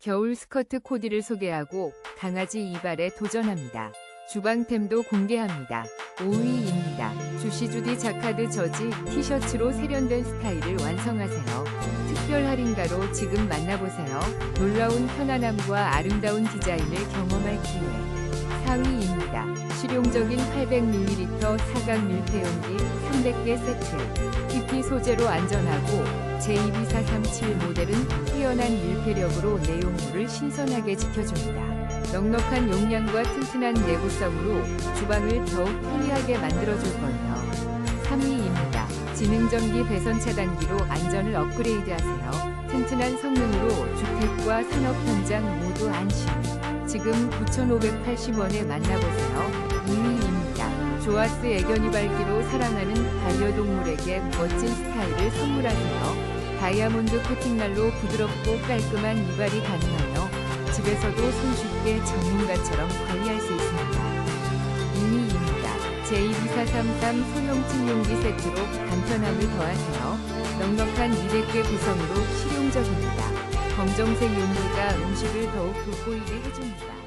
겨울 스커트 코디를 소개하고 강아지 이발에 도전합니다. 주방템도 공개합니다. 5위입니다. 주시주디 자카드 저지 티셔츠로 세련된 스타일을 완성하세요. 특별 할인가로 지금 만나보세요. 놀라운 편안함과 아름다운 디자인을 경험할 기회. 4위입니다. 실용적인 800ml 사각 밀폐용기 300개 세트. PP 소재로 안전하고 J24437 모델은 뛰어난 밀폐력으로 내용물을 신선하게 지켜줍니다. 넉넉한 용량과 튼튼한 내구성으로 주방을 더욱 편리하게 만들어줄 거예요. 3위입니다. 지능전기 배선 차단기로 안전을 업그레이드하세요. 튼튼한 성능으로 주택과 산업 현장 모두 안심. 지금 9,580원에 만나보세요. 2위입니다. 조아스 애견이 밝기로 사랑하는 반려동물에게 멋진 스타일을 선물하세요. 다이아몬드 코팅날로 부드럽고 깔끔한 이발이 가능하며 집에서도 손쉽게 전문가처럼 관리할 수 있습니다. 2위입니다. J2433 소형 침용기 세트로 간편함을 더하세요. 넉넉한 200개 구성으로 실용적입니다. 검정색 용기가 음식을 더욱 돋보이게 해줍니다.